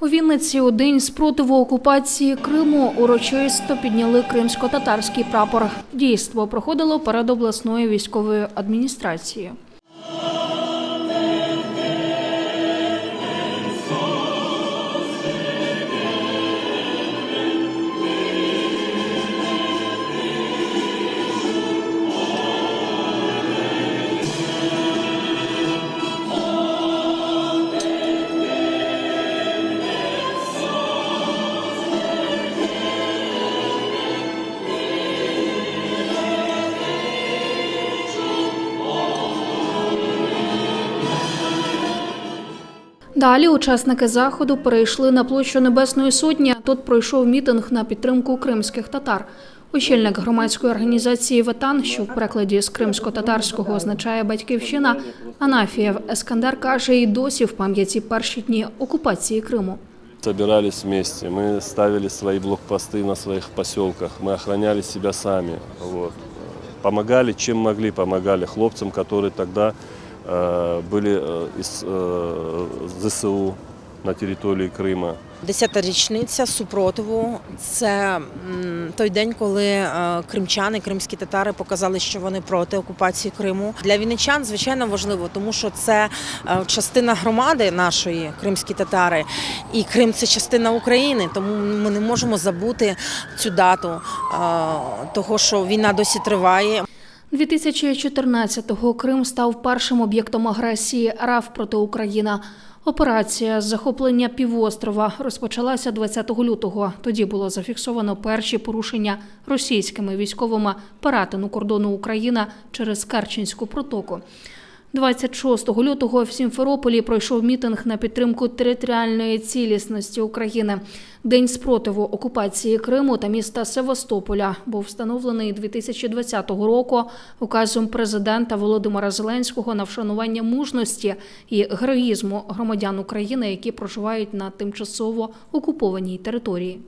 У Вінниці у день спротиву окупації Криму урочисто підняли кримсько-татарський прапор. Дійство проходило перед обласною військовою адміністрацією. Далі учасники заходу перейшли на площу Небесної Сотні. Тут пройшов мітинг на підтримку кримських татар. Очільник громадської організації Ветан, що в перекладі з кримсько-татарського означає батьківщина, Анафієв Ескандер каже, і досі в пам'яті перші дні окупації Криму. Собирались вместе, мы ставили свои блокпосты на своих поселках, мы охраняли себя сами. Вот. Помогали, чем могли, помогали хлопцам, которые тогда э, были э, из э, ЗСУ на территории Крыма. Десята річниця супротиву це м, той день, коли е, кримчани, кримські татари показали, що вони проти окупації Криму. Для вінничан звичайно важливо, тому що це е, частина громади нашої кримські татари, і Крим це частина України. Тому ми не можемо забути цю дату, е, того що війна досі триває. 2014-го Крим став першим об'єктом агресії РФ проти України. Операція з захоплення півострова розпочалася 20 лютого. Тоді було зафіксовано перші порушення російськими військовими перетину кордону України через Керченську протоку. 26 лютого в Сімферополі пройшов мітинг на підтримку територіальної цілісності України. День спротиву окупації Криму та міста Севастополя був встановлений 2020 року указом президента Володимира Зеленського на вшанування мужності і героїзму громадян України, які проживають на тимчасово окупованій території.